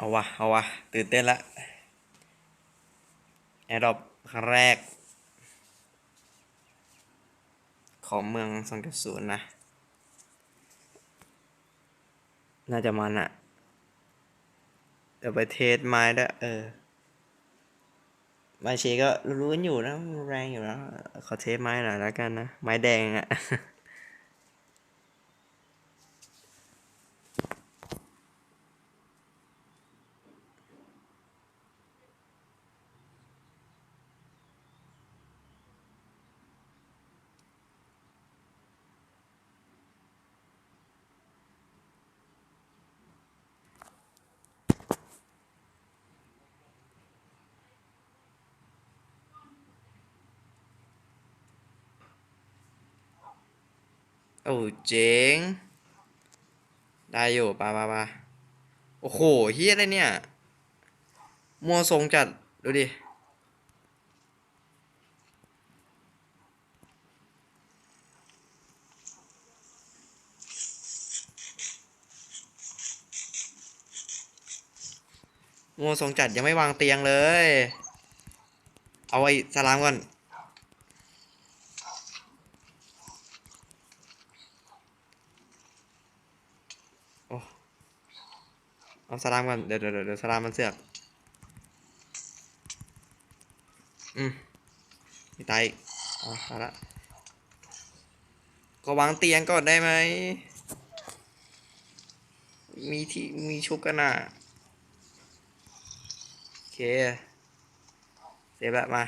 เอาวะ เอาวะ ตื่นเต้นละแอร์ดรอปครั้งแรก ของเมืองสองศูนย์นะ น่าจะมันอะเดี๋ยวไปเทสไม้ด้วยเออไม้เชก็รู้กันอยู่นะ แรงอยู่แล้ว ขอเทสไม้หน่อยแล้วกันนะ ไม้แดงอะ โอ้เจ๋ง ได้อยู่ปะปะปะโอ้โหเฮียอะไรเนี่ย มัวทรงจัด ดูดิ มัวทรงจัดยังไม่วางเตียงเลย เอาไว้สลามก่อน เอาสลามก่อนเดี๋ยวเดี๋ยวเดี๋ยวสลามมันเสือกอืมมีตายอีกเอ๋อเอาละก็วางเตียงก่อนได้ไหม มีที่มีชุบกันอะ โอเคเซฟละมา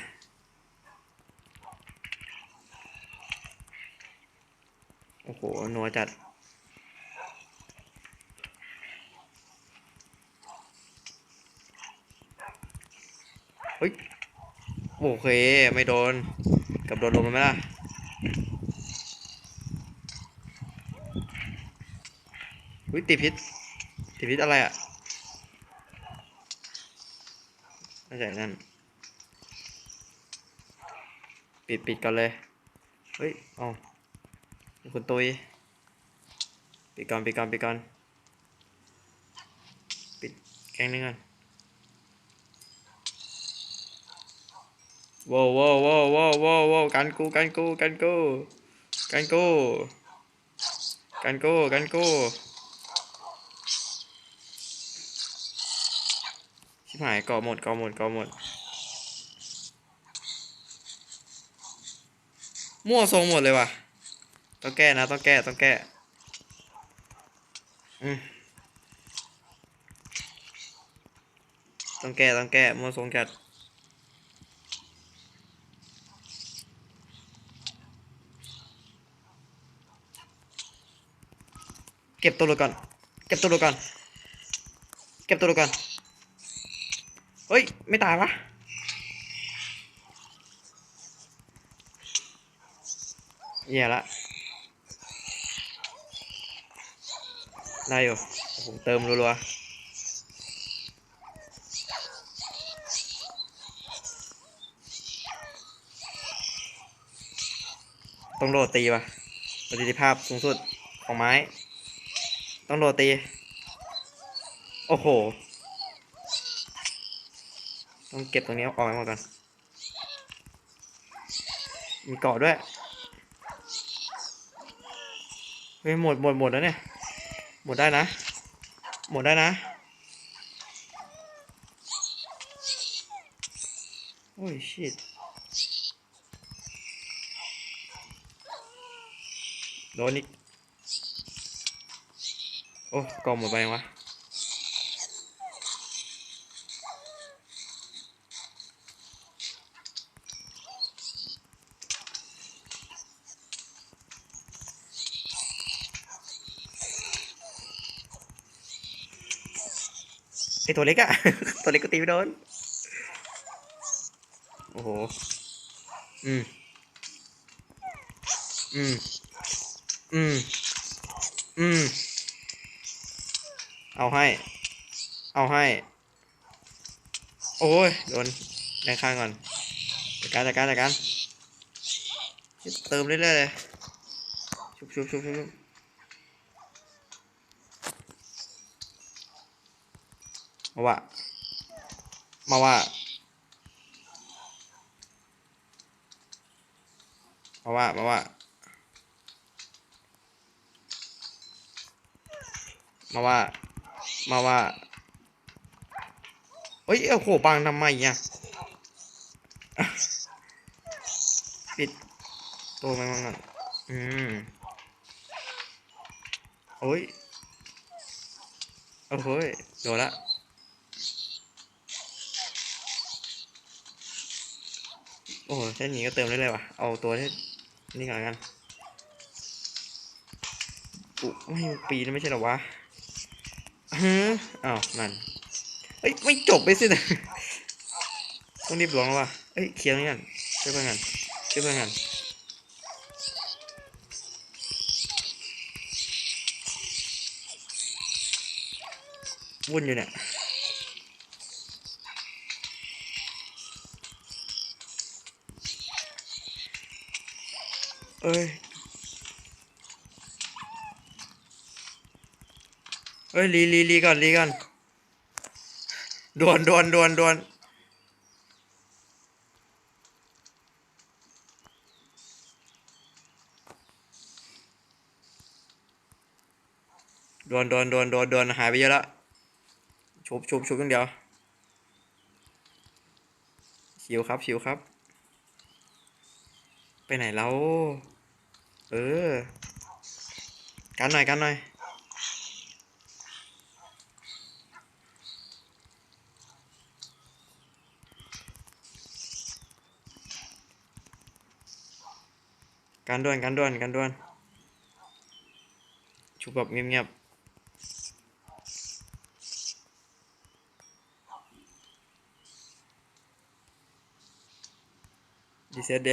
โอ้โหนัวจัด ฮ้ยโอเคไม่โดน กับโดนลมมันไหมล่ะอุ้ยติพิษติพิษอะไรอะไม่ใช่นั่น ปิดปิดก่อนเลย เฮ้ยเอาคุณตุยปิดก่อนปิดก่อนปิดก่อน ปิดแกงนึงก่อน ว้าวว้าวว้าวว้าวว้าวว้าวกันกูกันกูกันกูกันกูกันกูกันกูชิบหายก่อหมดก่อหมดก่อหมดมั่วทรงหมดเลยว่ะต้องแก้นะต้องแก้ต้องแก้ต้องแก้ต้องแก้มั่วทรงจัด เก็บตัวดูก่อน เก็บตัวดูก่อน เก็บตัวดูก่อน เฮ้ย ไม่ตายวะแย่ละได้อยู่โอ้โหเติมรัวๆต้องโดดตีวะประสิทธิภาพสูงสุดของไม้ ต้องโดตี โอ้โห ต้องเก็บตรงนี้ออกมาหมดก่อน มีเกาะด้วย เฮ้ยหมดหมดหมดแล้วเนี่ย หมดได้นะ หมดได้นะ โอ้ยชิตโดนอีก โอ้กล่องหมดไปยังวะไอตัวเล็กอะ ตัวเล็กก็ตีไม่โดน โอ้โห อืม อืม อืม อืม เอาให้ เอาให้ โอ้ย โดนแรงข้างก่อนจัดการจัดการจัดการเติมเรื่อยๆเลย ชุบชุบชุบชุบชุบมาว่า มาว่า มาว่า มาว่า มาว่า มาว่าเฮ้ยโอ้โหบังทำไมอะอะปิดตัวมันก่อนอืมโอ้ยโอ้โหยโดนละโอ้เส้นนี้ก็เติมได้เลยว่ะ เอาตัวที่นี่ก่อนกันอุไม่ปีนไม่ใช่หรอวะ ฮะอ้าวนั่นเฮ้ยไม่จบไปสินะต้องรีบลงแล้วว่ะเฮ้ยเคลียร์นี่กันช่วยเพื่อนกันช่วยเพื่อนกันวุ่นอยู่เนี่ยเอ้ย เฮ้ยรีรีรีก่อนรีก่อนด่วนด่วนด่วนด่วนด่วนด่วนด่วนด่วนด่วนหายไปเยอะล้วชุบชุบชุบอย่างเดียวชิวครับชิวครับ ไปไหนแล้ว เออ กันหน่อยกันหน่อย การด่วนการด่วนการด่วนชุบแบบเงียบๆดีเซตเด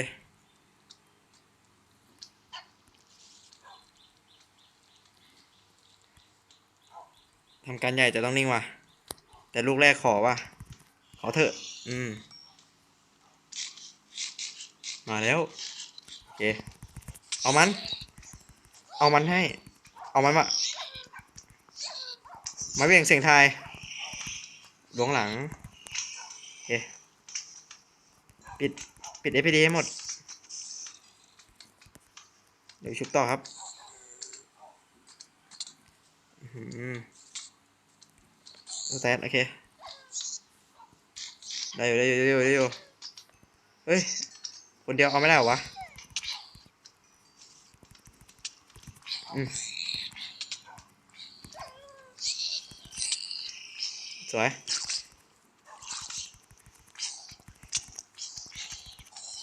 ทำการใหญ่แต่ต้องนิ่งว่ะ แต่ลูกแรกขอว่ะ ขอเถอะ อืม มาแล้ว โอเค เอามัน เอามันให้ เอามันมา มาเบี่ยงเสียงไทยหลวงหลังโอเคปิด ปิด FPD ให้หมด เดี๋ยวชุบต่อครับอื้อหือสแตทโอเค ได้อยู่ได้อยู่ได้อยู่ได้อยู่ เฮ้ย คนเดียวเอาไม่ได้หรอวะ อืม สวย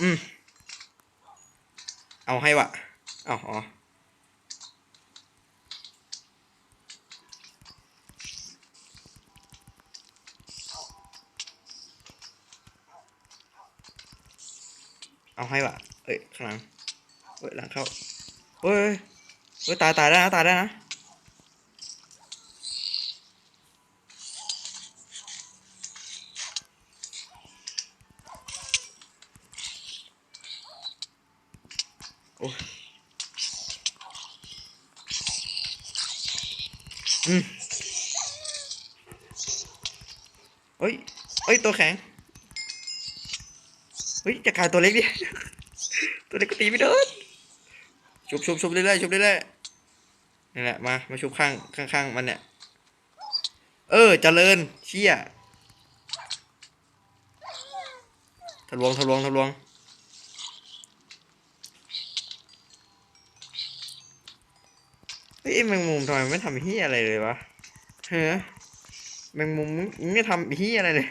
อืม เอาให้วะเอาอ๋อเอาให้วะเอ้ยข้างหลังเฮ้ยหลังเข้าเฮ้ย เฮ้ยตายตายได้นะตายได้นะโอ้ยอืมเฮ้ยเฮ้ยตัวแข็งเฮ้ยจะกลายตัวเล็กดิ ตัวเล็กก็ตีไม่โดนชุบชุบชุบเรื่อยๆชุบเรื่อยๆ นี่แหละมา มาชุบข้างข้างข้างมันเนี่ย เออเจริญเชี่ยทะลวงทะลวงทะลวง เฮ้ยแมงมุมทำไมไม่ทำเฮียอะไรเลยวะเฮ้ยแมงมุมมึงไม่ทำเฮียอะไรเลย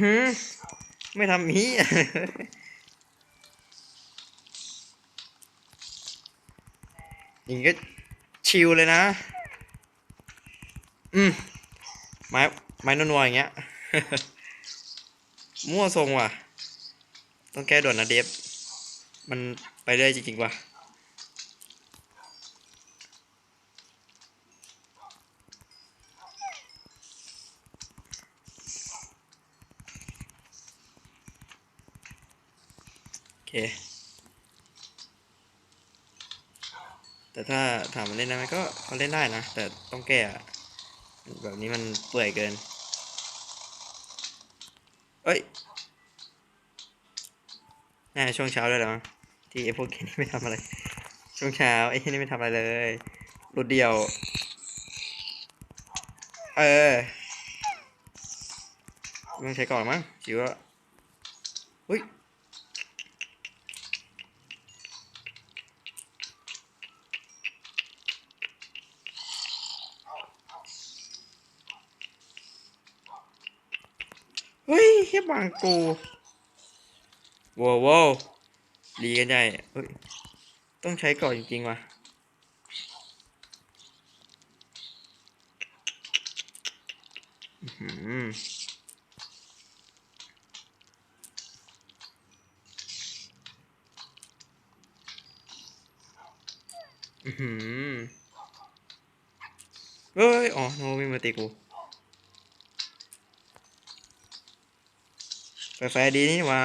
หืม ไม่ทำนี้อย่างงี้ก็ชิลเลยนะ อืม ไม้ไม้นัวๆอย่างเงี้ย มั่วทรงว่ะ ต้องแก้ด่วนนะเดฟ มันไปได้จริงๆว่ะ แต่ถ้าถามมันเล่นได้ไหมก็เขาเล่นได้นะ แต่ต้องแก้อะแบบนี้มันเปื่อยเกิน เอ้ยน่าช่วงเช้าด้วยหรอที่ไอ้พวกแค่นี้ไม่ทำอะไร ช่วงเช้าไอ้แค่นี้ไม่ทำอะไรเลยรถเดียว เออม่ต้องใช้ก่อนมั้งจิวอะอุ้ย เฮ้ยเฮียบังกูว้าวว้าวดีกันใหญ่เฮ้ยต้องใช้ก่อนจริงๆว่ะอื้อหืออือหือเฮ้ย อ๋อโนไม่มาตีกู แฟร์ๆดีนี่มา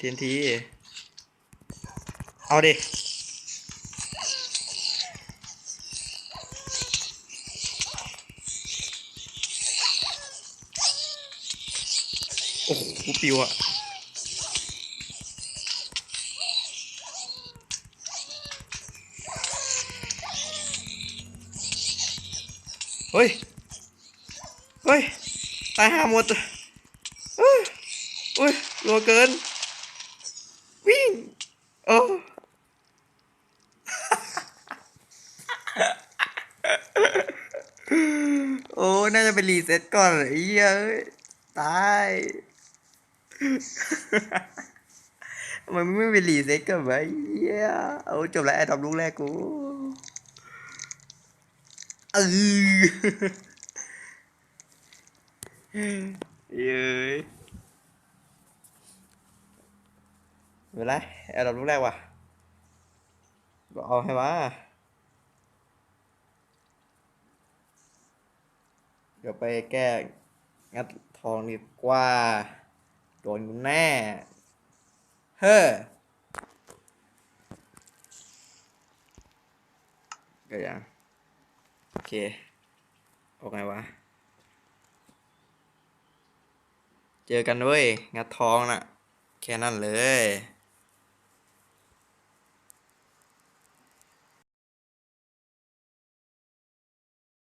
ทีนทีเอาดิโอ้โหปิวอะเฮ้ย เฮ้ย ตายห่าหมดเฮ้ย เฮ้ยรัวเกิน วิ่งโอ้โอ้ น่าจะไปรีเซ็ตก่อนเหี้ยเอ้ยตายทำไมไม่ไปรีเซ็ตกันไอ้เหี้ยเอาจบแล้วไอ้ทำลูกแรกกูเออเย้ย ไม่เป็นไรอ้ทำลูกแรกว่ะก็เอาให้มาเดี๋ยวไปแก้งัดทองดีกว่า โดนกูแน่ เฮ้อเกิดยังโอเคออกไงวะ เจอกันเว้ยงัดทองน่ะ แค่นั้นเลย